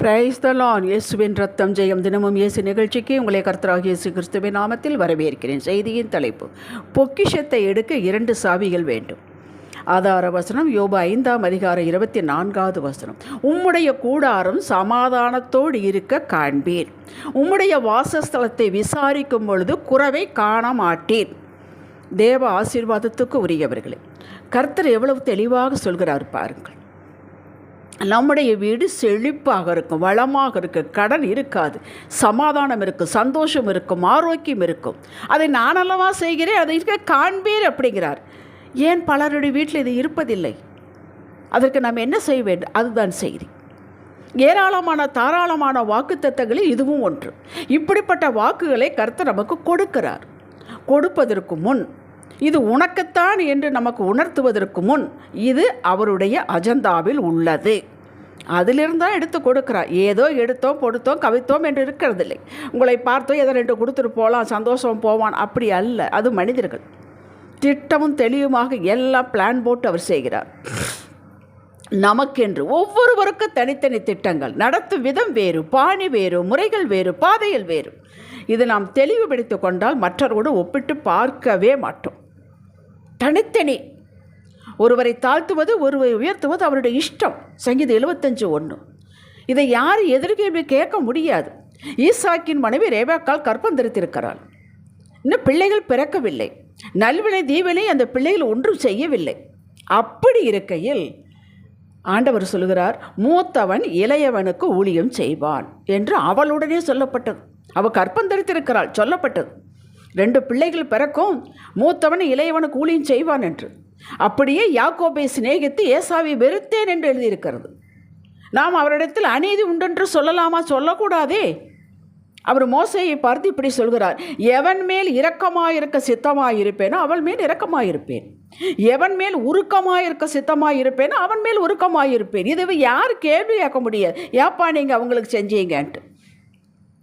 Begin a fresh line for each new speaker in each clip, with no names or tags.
Praise the லான் இயேசுவின் ரத்தம் ஜெயம் தினமும் இயேசு நிகழ்ச்சிக்கு உங்களை கர்த்தராக இயேசு கிறிஸ்துவின் நாமத்தில் வரவேற்கிறேன். செய்தியின் தலைப்பு பொக்கிஷத்தை எடுக்க இரண்டு சாவிகள் வேண்டும். ஆதார வசனம் யோபா ஐந்தாம் அதிகாரம் இருபத்தி நான்காவது வசனம். உம்முடைய கூடாரம் சமாதானத்தோடு இருக்க காண்பீர். உம்முடைய வாசஸ்தலத்தை விசாரிக்கும் பொழுது குறவை காண மாட்டீர் தேவ ஆசீர்வாதத்துக்கு உரியவர்களே கர்த்தர் எவ்வளவு தெளிவாக சொல்கிறார் பாருங்கள். நம்முடைய வீடு செழிப்பாக இருக்கும் வளமாக இருக்கும் கடன் இருக்காது சமாதானம் இருக்கும் சந்தோஷம் இருக்கும் ஆரோக்கியம் இருக்கும். அதை நான் அல்லவா செய்கிறேன்? அதை இருக்க காண்பீர் அப்படிங்கிறார். ஏன் பலருடைய வீட்டில் இது இருப்பதில்லை? அதற்கு நாம் என்ன செய்ய வேண்டும்? அதுதான் செய்தி. ஏராளமான தாராளமான வாக்குத்தத்தங்களில் இதுவும் ஒன்று. இப்படிப்பட்ட வாக்குகளை கருத்து நமக்கு கொடுக்கிறார். கொடுப்பதற்கு முன் இது உனக்குத்தான் என்று நமக்கு உணர்த்துவதற்கு முன் இது அவருடைய அஜந்தாவில் உள்ளது. அதிலிருந்து தான் எடுத்து கொடுக்குறார் ஏதோ எடுத்தோம் கொடுத்தோம் கவித்தோம் என்று இருக்கிறதில்லை. உங்களை பார்த்தோம் எதை ரெண்டு கொடுத்துட்டு போகலாம் சந்தோஷம் போவான் அப்படி அல்ல. அது மனிதர்கள். திட்டமும் தெளிவுமாக எல்லாம் பிளான் போட்டு அவர் செய்கிறார். நமக்கென்று ஒவ்வொருவருக்கும் தனித்தனி திட்டங்கள். நடத்தும் விதம் வேறு பாணி வேறு முறைகள் வேறு பாதைகள் வேறு. இது நாம் தெளிவுபடுத்தி கொண்டால் மற்றவரோடு ஒப்பிட்டு பார்க்கவே மாட்டோம். தனித்தனி. ஒருவரை தாழ்த்துவது ஒருவரை உயர்த்துவது அவருடைய இஷ்டம். சங்கீதம் எழுபத்தஞ்சு ஒன்று இதை யார் எதிர்கேள்வி கேட்க முடியாது. ஈசாக்கின் மனைவி ரேபாக்கால் கற்பம் தரித்திருக்கிறாள். இன்னும் பிள்ளைகள் பிறக்கவில்லை. நல்வினை தீவினை அந்த பிள்ளைகள் ஒன்றும் செய்யவில்லை. அப்படி இருக்கையில் ஆண்டவர் சொல்கிறார் மூத்தவன் இளையவனுக்கு ஊழியம் செய்வான் என்று அவளுடனே சொல்லப்பட்டது. அவள் கற்பம் தரித்திருக்கிறாள் சொல்லப்பட்டது. ரெண்டு பிள்ளைகள் பிறக்கும் மூத்தவன் இளையவனுக்கு கூலியும் செய்வான் என்று. அப்படியே யாக்கோபை சிநேகித்து ஏசாவை வெறுத்தேன் என்று எழுதியிருக்கிறது. நாம் அவரிடத்தில் அநீதி உண்டென்று சொல்லலாமா சொல்லக்கூடாதே? அவர் மோசையை பார்த்து இப்படி சொல்கிறார் எவன் மேல் இரக்கமாயிருக்க சித்தமாயிருப்பேனோ அவள் மேல் இரக்கமாயிருப்பேன். எவன் மேல் உருக்கமாயிருக்க சித்தமாயிருப்பேனோ அவன் மேல் உருக்கமாயிருப்பேன். இதுவே யார் கேள்வி கேட்க முடியாது ஏப்பா நீங்கள் அவங்களுக்கு செஞ்சீங்கன்ட்டு.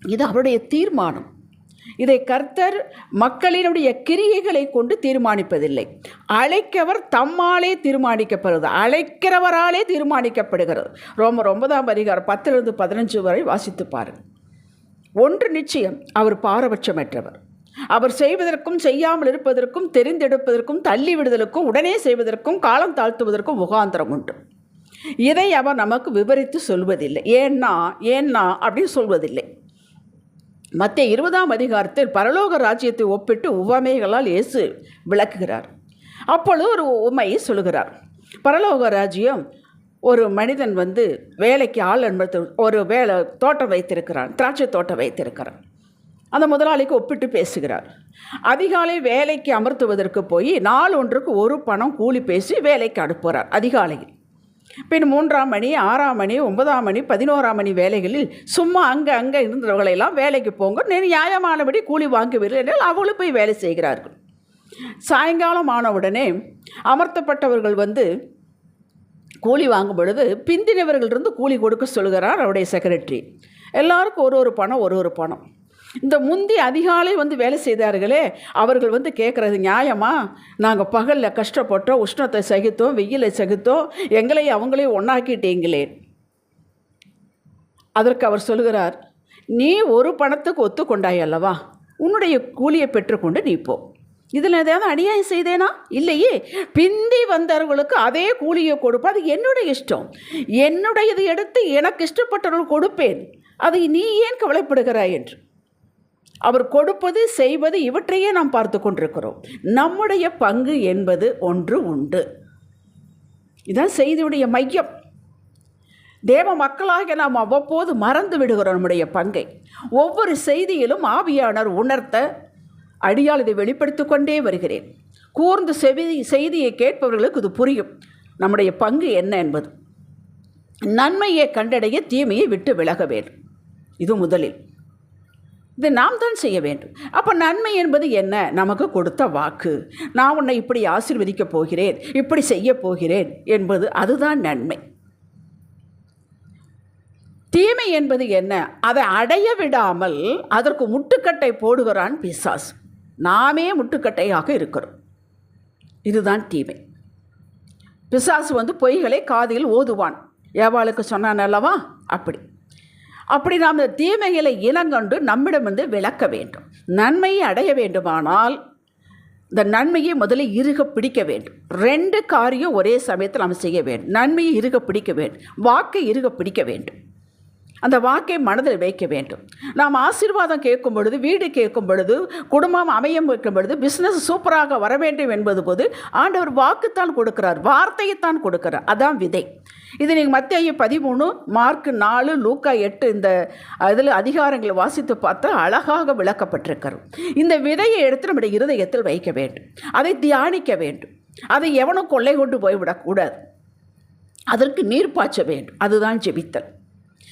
இது அவருடைய தீர்மானம். இதை கர்த்தர் மக்களினுடைய கிரியைகளை கொண்டு தீர்மானிப்பதில்லை. அழைக்கவர் தம்மாலே தீர்மானிக்கப்படுகிறது. அழைக்கிறவராலே தீர்மானிக்கப்படுகிறது. ரொம்ப ரொம்பதாம் அதிகாரம் பத்திலிருந்து பதினஞ்சு வரை வாசித்து பாருங்கள். ஒன்று நிச்சயம் அவர் பாரபட்சமற்றவர். அவர் செய்வதற்கும் செய்யாமல் இருப்பதற்கும் தெரிந்தெடுப்பதற்கும் தள்ளிவிடுதலுக்கும் உடனே செய்வதற்கும் காலம் தாழ்த்துவதற்கும் முகாந்திரம் உண்டு. இதை அவர் நமக்கு விவரித்து சொல்வதில்லை. ஏன்னா ஏன்னா அப்படின்னு சொல்வதில்லை. மத்திய இருபதாம் அதிகாரத்தில் பரலோக ராஜ்யத்தை ஒப்பிட்டு உவமைகளால் இயேசு விளக்குகிறார். அப்பொழுது ஒரு உண்மையை சொல்கிறார் பரலோக ராஜ்யம் ஒரு மனிதன் வந்து வேலைக்கு ஆள் என்பது ஒரு வேலை தோட்டம் வைத்திருக்கிறான் திராட்சை தோட்டம் வைத்திருக்கிறான். அந்த முதலாளிக்கு ஒப்பிட்டு பேசுகிறார். அதிகாலை வேலைக்கு அமர்த்துவதற்கு போய் நாள் ஒன்றுக்கு ஒரு பணம் கூலி பேசி வேலைக்கு அனுப்புகிறார் அதிகாலையில். பின் மூன்றாம் மணி ஆறாம் மணி ஒன்பதாம் மணி பதினோராம் மணி வேலைகளில் சும்மா அங்கே அங்கே இருந்தவர்களெல்லாம் வேலைக்கு போங்க. நீ நியாயமானபடி கூலி வாங்குவீர்கள் என்றால் அவங்களும் போய் வேலை செய்கிறார்கள். சாயங்காலம் ஆனவுடனே அமர்த்தப்பட்டவர்கள் வந்து கூலி வாங்கும் பொழுது பிந்தினவர்களிருந்து கூலி கொடுக்க சொல்கிறார் அவருடைய செக்ரட்டரி எல்லாருக்கும் ஒரு ஒரு பணம் ஒரு ஒரு பணம். இந்த முந்தி அதிகாலை வந்து வேலை செய்தார்களே அவர்கள் வந்து கேட்குறது நியாயமா? நாங்கள் பகலில் கஷ்டப்பட்டோம் உஷ்ணத்தை சகித்தோம் வெயிலை சகித்தோம் எங்களையும் அவங்களையும் ஒன்றாக்கிட்டீங்களே அதற்கு அவர் சொல்கிறார் நீ ஒரு பணத்துக்கு ஒத்துக்கொண்டாய் அல்லவா? உன்னுடைய கூலியை பெற்றுக்கொண்டு நீ போ. இதில் எதாவது அநியாயம் செய்தேனா? இல்லையே. பிந்தி வந்தவர்களுக்கு அதே கூலியை கொடுப்பேன் அது என்னுடைய இஷ்டம். என்னுடையது எடுத்து எனக்கு இஷ்டப்பட்டவர்கள் கொடுப்பேன். அதை நீ ஏன் கவலைப்படுகிறாய் என்று. அவர் கொடுப்பது செய்வது இவற்றையே நாம் பார்த்து கொண்டிருக்கிறோம். நம்முடைய பங்கு என்பது ஒன்று உண்டு. இதுதான் செய்தியுடைய மையம். தேவ மக்களாக நாம் அவ்வப்போது மறந்து விடுகிறோம் நம்முடைய பங்கை. ஒவ்வொரு செய்தியிலும் ஆவியானர் உணர்த்த அடியால் இதை வெளிப்படுத்தி கொண்டே வருகிறேன். கூர்ந்து செவி செய்தியை கேட்பவர்களுக்கு இது புரியும். நம்முடைய பங்கு என்ன என்பது. நன்மையை கண்டடைய தீமையை விட்டு விலக வேண்டும். இது முதலில். இது நாம் தான் செய்ய வேண்டும். அப்போ நன்மை என்பது என்ன? நமக்கு கொடுத்த வாக்கு. நான் உன்னை இப்படி ஆசிர்வதிக்கப் போகிறேன் இப்படி செய்ய போகிறேன் என்பது அதுதான் நன்மை. தீமை என்பது என்ன? அதை அடைய விடாமல் அதற்கு முட்டுக்கட்டை போடுகிறான் பிசாஸ் நாமே முட்டுக்கட்டையாக இருக்கிறோம். இதுதான் தீமை. பிசாசு வந்து பொய்களை காதில் ஓதுவான். ஏவாளுக்கு சொன்னான் அல்லவா? அப்படி. அப்படி நாம் இந்த தீமைகளை இனங்கொண்டு நம்மிடம் வந்து விளக்க வேண்டும். நன்மையை அடைய வேண்டுமானால் இந்த நன்மையை முதல்ல இறுக பிடிக்க வேண்டும். ரெண்டு காரியம் ஒரே சமயத்தில் நாம் செய்ய வேண்டும். நன்மையை இறுக பிடிக்க வேண்டும். வாக்கை இறுக பிடிக்க வேண்டும். அந்த வாக்கை மனதில் வைக்க வேண்டும். நாம் ஆசீர்வாதம் கேட்கும் பொழுது வீடு கேட்கும் பொழுது குடும்பம் அமையம் வைக்கும் பொழுது பிஸ்னஸ் சூப்பராக வர வேண்டும் என்பது போது ஆண்டவர் வாக்குத்தான் கொடுக்கிறார் வார்த்தையைத்தான் கொடுக்கிறார். அதான் விதை. இது நீங்கள் மத்திய பதிமூணு மார்க் நாலு லூக்கா எட்டு இந்த இதில் அதிகாரங்களை வாசித்து பார்த்தா அழகாக விளக்கப்பட்டிருக்கிறது. இந்த விதையை எடுத்து நம்முடைய இருதயத்தில் வைக்க வேண்டும். அதை தியானிக்க வேண்டும். அதை எவனும் கொள்ளை கொண்டு போய்விடக்கூடாது. அதற்கு நீர் பாய்ச்ச வேண்டும். அதுதான் ஜெபித்தல்.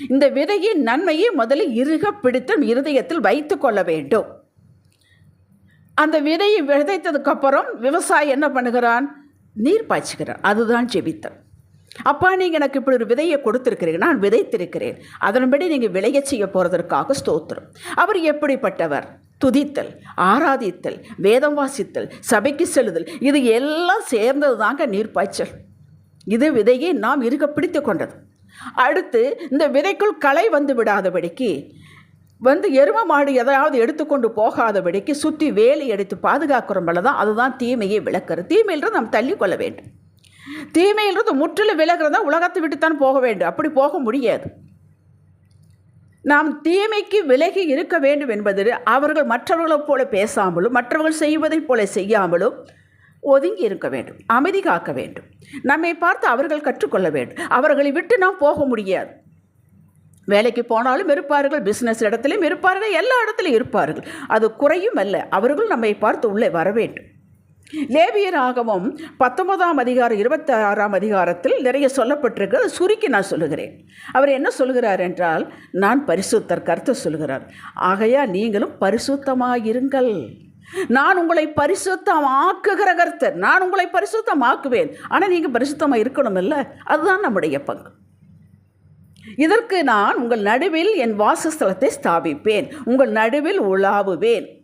இந்த விதையின் நன்மையை முதலில் இறுக பிடித்து இருதயத்தில் வைத்து கொள்ள வேண்டும். அந்த விதையை விதைத்ததுக்கப்புறம் விவசாயி என்ன பண்ணுகிறான்? நீர் பாய்ச்சுகிறான். அதுதான் ஜெபித்தல் அப்பா நீங்கள் எனக்கு இப்படி ஒரு விதையை கொடுத்துருக்கிறீங்க. நான் விதைத்திருக்கிறேன். அதன்படி நீங்கள் விளைய செய்ய போகிறதற்காக ஸ்தோத்திரம். அவர் எப்படிப்பட்டவர்? துதித்தல் ஆராதித்தல் வேதம் வாசித்தல் சபைக்கு செல்லுதல் இது எல்லாம் சேர்ந்தது தாங்க நீர்ப்பாய்ச்சல் இது விதையை நாம் இருக்க பிடித்து கொண்டது. அடுத்து இந்த விதைக்குள் களை வந்து விடாதபடிக்கு வந்து எரும மாடு எதையாவது எடுத்துக்கொண்டு போகாதபடிக்கு சுற்றி வேலி எடுத்து பாதுகாக்கிறோம் தான் அதுதான் தீமையை விளக்குறது. தீமையிலிருந்து நாம் தள்ளி கொள்ள வேண்டும். தீமையிலிருந்து முற்றிலும் விலகிறதா? உலகத்தை விட்டுத்தான் போக வேண்டும். அப்படி போக முடியாது. நாம் தீமைக்கு விலகி இருக்க வேண்டும் என்பது அவர்கள் மற்றவர்களைப் போல பேசாமலும் மற்றவர்கள் செய்வதைப் போல செய்யாமலும் ஒதுங்கி இருக்க வேண்டும் அமைதி காக்க வேண்டும். நம்மை பார்த்து அவர்கள் கற்றுக்கொள்ள வேண்டும். அவர்களை விட்டு நாம் போக முடியாது. வேலைக்கு போனாலும் இருப்பார்கள் பிஸ்னஸ் இடத்துலையும் இருப்பார்கள் எல்லா இடத்துலையும் இருப்பார்கள். அது குறையும் அல்ல அவர்கள் நம்மை பார்த்து உள்ளே வர வேண்டும். லேவியர் பத்தொன்பதாம் அதிகாரம் இருபத்தி ஆறாம் அதிகாரத்தில் நிறைய சொல்லப்பட்டிருக்கு அதை சுருக்கி நான் சொல்லுகிறேன். அவர் என்ன சொல்கிறார் என்றால் நான் பரிசுத்தர் கருத்து சொல்கிறார் ஆகையா நீங்களும் பரிசுத்தமாயிருங்கள். நான் உங்களை பரிசுத்தம் ஆக்குகிற கருத்தர். நான் உங்களை பரிசுத்தம் ஆக்குவேன். ஆனால் நீங்கள் பரிசுத்தமாக இருக்கணும் இல்லை அதுதான் நம்முடைய பங்கு. இதற்கு நான் உங்கள் நடுவில் என் வாசஸ்தலத்தை ஸ்தாபிப்பேன். உங்கள் நடுவில் உலாவுவேன்.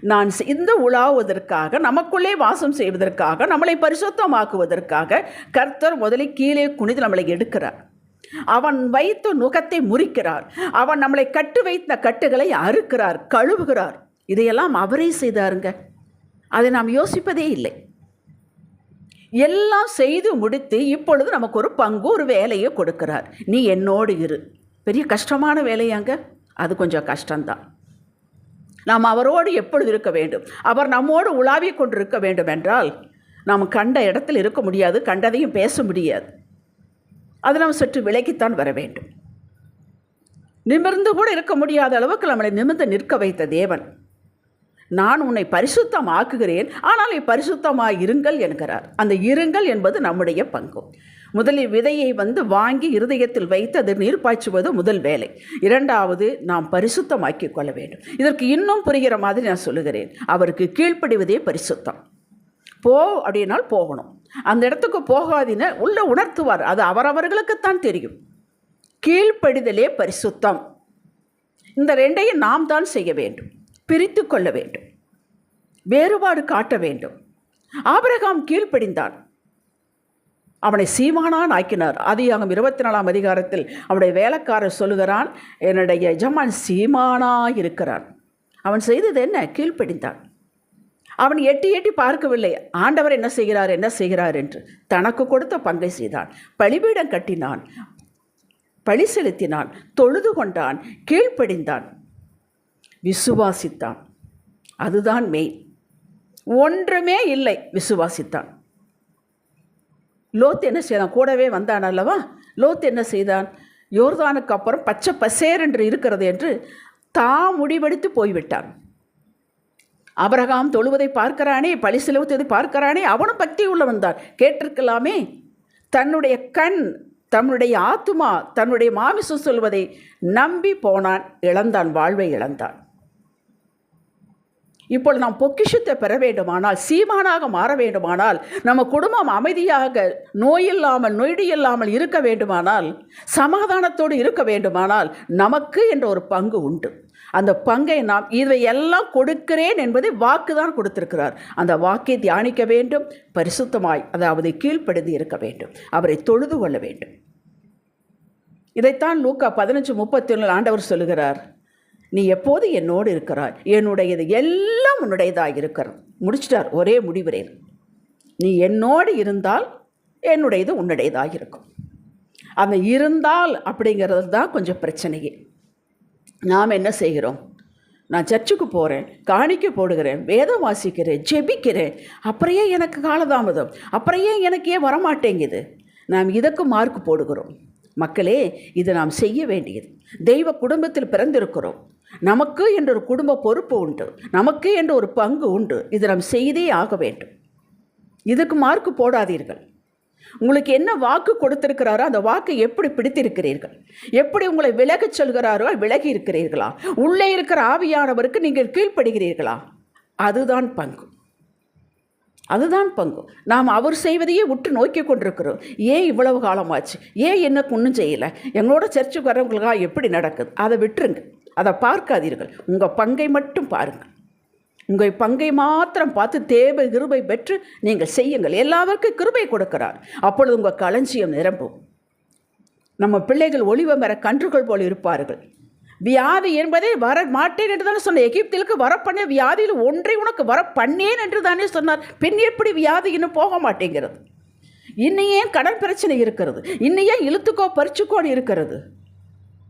நான் இந்த உலாவுவதற்காக நமக்குள்ளே வாசம் செய்வதற்காக நம்மளை பரிசுத்தமாக்குவதற்காக கர்த்தர் முதலில் கீழே குனிந்து நம்மளை எடுக்கிறார். அவன் வைத்த நுகத்தை முறிக்கிறார். அவன் நம்மளை கட்டு வைத்த கட்டுகளை அறுக்கிறார் கழுவுகிறார். இதையெல்லாம் அவரே செய்தாருங்க. அதை நாம் யோசிப்பதே இல்லை. எல்லாம் செய்து முடித்து இப்பொழுது நமக்கு ஒரு பங்கு ஒரு வேலையை கொடுக்கிறார். நீ என்னோடு இரு. பெரிய கஷ்டமான வேலையாங்க. அது கொஞ்சம் கஷ்டம்தான். நாம் அவரோடு எப்பொழுது இருக்க வேண்டும்? அவர் நம்மோடு உலாவிக் கொண்டிருக்க வேண்டும் என்றால் நாம் கண்ட இடத்தில் இருக்க முடியாது கண்டதையும் பேச முடியாது. அது நாம் சற்று விலகித்தான் வர வேண்டும். நிமிர்ந்து கூட இருக்க முடியாத அளவுக்கு நம்மளை நிமிர்ந்து நிற்க வைத்த தேவன். நான் உன்னை பரிசுத்தம் ஆக்குகிறேன் ஆனால் பரிசுத்தமாக இருங்கள் என்கிறார். அந்த இருங்கள் என்பது நம்முடைய பங்கு. முதலில் விதையை வந்து வாங்கி இருதயத்தில் வைத்து அது நீர் பாய்ச்சுவது முதல் வேலை. இரண்டாவது நாம் பரிசுத்தமாக்கி கொள்ள வேண்டும். இதற்கு இன்னும் புரிகிற மாதிரி நான் சொல்லுகிறேன். அவருக்கு கீழ்ப்படிவதே பரிசுத்தம். போ அப்படின்னால் போகணும். அந்த இடத்துக்கு போகாதின உள்ள உணர்த்துவார். அது அவரவர்களுக்குத்தான் தெரியும். கீழ்ப்படிதலே பரிசுத்தம். இந்த ரெண்டையும் நாம் தான் செய்ய வேண்டும். பிரித்து கொள்ள வேண்டும். வேறுபாடு காட்ட வேண்டும். ஆபரகாம் கீழ்ப்படிந்தான். அவனை சீமானான் ஆக்கினார். அதிகாரம் இருபத்தி நாலாம் அதிகாரத்தில் அவனுடைய வேலைக்காரர் சொல்லுகிறான் என்னுடைய எஜமான் சீமானா இருக்கிறான். அவன் செய்தது என்ன? கீழ்ப்படிந்தான். அவன் எட்டி எட்டி பார்க்கவில்லை. ஆண்டவர் என்ன செய்கிறார் என்ன செய்கிறார்? என்று தனக்கு கொடுத்த பங்கை செய்தான். பழிபீடம் கட்டினான். பழி செலுத்தினான். தொழுது கொண்டான். கீழ்ப்படிந்தான். விசுவாசித்தான். அதுதான் மெய் ஒன்றுமே இல்லை விசுவாசித்தான். லோத் என்ன செய்தான்? கூடவே வந்தான் அல்லவா? லோத் என்ன செய்தான்? யோர்தானுக்கு அப்புறம் பச்சை பசேர் என்று இருக்கிறது என்று தான் முடிவெடுத்து போய்விட்டான். அபரகாம் தொழுவதை பார்க்கிறானே பழி செலுத்ததை பார்க்கிறானே அவனும் பக்தி உள்ளவன் தான் கேட்டிருக்கலாமே தன்னுடைய கண் தன்னுடைய ஆத்துமா தன்னுடைய மாமிசம் சொல்வதை நம்பி போனான் இழந்தான் வாழ்வை இழந்தான். இப்பொழுது நாம் பொக்கிஷத்தை பெற வேண்டுமானால் சீமானாக மாற வேண்டுமானால் நம்ம குடும்பம் அமைதியாக நோயில்லாமல் நொய்டி இல்லாமல் இருக்க வேண்டுமானால் சமாதானத்தோடு இருக்க வேண்டுமானால் நமக்கு என்ற ஒரு பங்கு உண்டு. அந்த பங்கை நாம் இதை எல்லாம் கொடுக்கிறேன் என்பதை வாக்கு தான் கொடுத்திருக்கிறார். அந்த வாக்கை தியானிக்க வேண்டும் பரிசுத்தமாய் அதாவது கீழ்ப்படுத்தி இருக்க வேண்டும் அவரை தொழுது கொள்ள வேண்டும். இதைத்தான் லூக்கா பதினஞ்சு முப்பத்தி ஒன்றில் ஆண்டவர் சொல்லுகிறார். நீ எப்போது என்னோடு இருக்கிறாய்? என்னுடையது எல்லாம் உன்னுடையதாக இருக்கிறது. முடிச்சிட்டார். ஒரே முடிவுரையில் நீ என்னோடு இருந்தால் என்னுடையது உன்னுடையதாக இருக்கும். அந்த இருந்தால் அப்படிங்கிறது தான் கொஞ்சம் பிரச்சனையே. நாம் என்ன செய்கிறோம்? நான் சர்ச்சுக்கு போகிறேன் காணிக்க போடுகிறேன் வேதம் வாசிக்கிறேன் ஜெபிக்கிறேன். அப்புறையே எனக்கு காலதாமதம். அப்புறையே எனக்கு ஏன் வரமாட்டேங்குது. நாம் இதற்கு மார்க் போடுகிறோம். மக்களே இது நாம் செய்ய வேண்டியது. தெய்வ குடும்பத்தில் பிறந்திருக்கிறோம். நமக்கு என்ற ஒரு குடும்ப பொறுப்பு உண்டு. நமக்கு என்ற ஒரு பங்கு உண்டு. இது நாம் செய்தே ஆக வேண்டும். இதுக்கு மார்க் போடாதீர்கள். உங்களுக்கு என்ன வாக்கு கொடுத்திருக்கிறாரோ அந்த வாக்கை எப்படி பிடித்திருக்கிறீர்கள்? எப்படி உங்களை விலகச் சொல்கிறாரோ விலகி இருக்கிறீர்களா? உள்ளே இருக்கிற ஆவியானவருக்கு நீங்கள் கீழ்ப்படுகிறீர்களா? அதுதான் பங்கு. அதுதான் பங்கு. நாம் அவர் செய்வதையே உற்று நோக்கி கொண்டிருக்கிறோம். ஏன் இவ்வளவு காலமாச்சு? ஏன் என்ன ஒன்றும் செய்யலை? எங்களோட சர்ச்சுக்கு வரவங்களுக்காக எப்படி நடக்குது? அதை விட்டுருங்க. அதை பார்க்காதீர்கள். உங்கள் பங்கை மட்டும் பாருங்கள் உங்கள் பங்கை மாத்திரம் பார்த்து தேவை கிருபை பெற்று நீங்கள் செய்யுங்கள். எல்லாருக்கும் கிருபை கொடுக்கிறார். அப்பொழுது உங்கள் களஞ்சியம் நிரம்பும். நம்ம பிள்ளைகள் ஒளிவ மர கன்றுகள் போல் இருப்பார்கள். வியாதி என்பதை வர மாட்டேன் என்று தானே சொன்ன எகிப்திலுக்கு வர பண்ண வியாதியில் ஒன்றை உனக்கு வர பண்ணேன் என்று தானே சொன்னார். பெண் எப்படி வியாதி இன்னும் போக மாட்டேங்கிறது? இன்னையே கடன் பிரச்சனை இருக்கிறது? இன்னையே இழுத்துக்கோ பறிச்சுக்கோன்னு இருக்கிறது?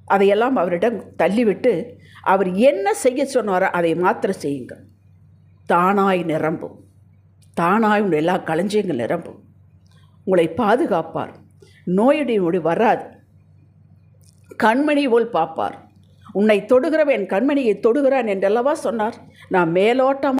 அதையெல்லாம் அவரிடம் தள்ளிவிட்டு அவர் என்ன செய்ய சொன்னாரோ அதை மாத்திரம் செய்யுங்க. தானாய் நிரம்பும். தானாய் உங்கள் எல்லா களஞ்சியங்கள் நிரம்பும். உங்களை பாதுகாப்பார். நோயடி நொடி வராது. கண்மணி போல் பார்ப்பார். உன்னை தொடுகிறவன் கண்மணியை தொடுகிறான் என்றல்லவா சொன்னார்? நான் மேலோட்டம்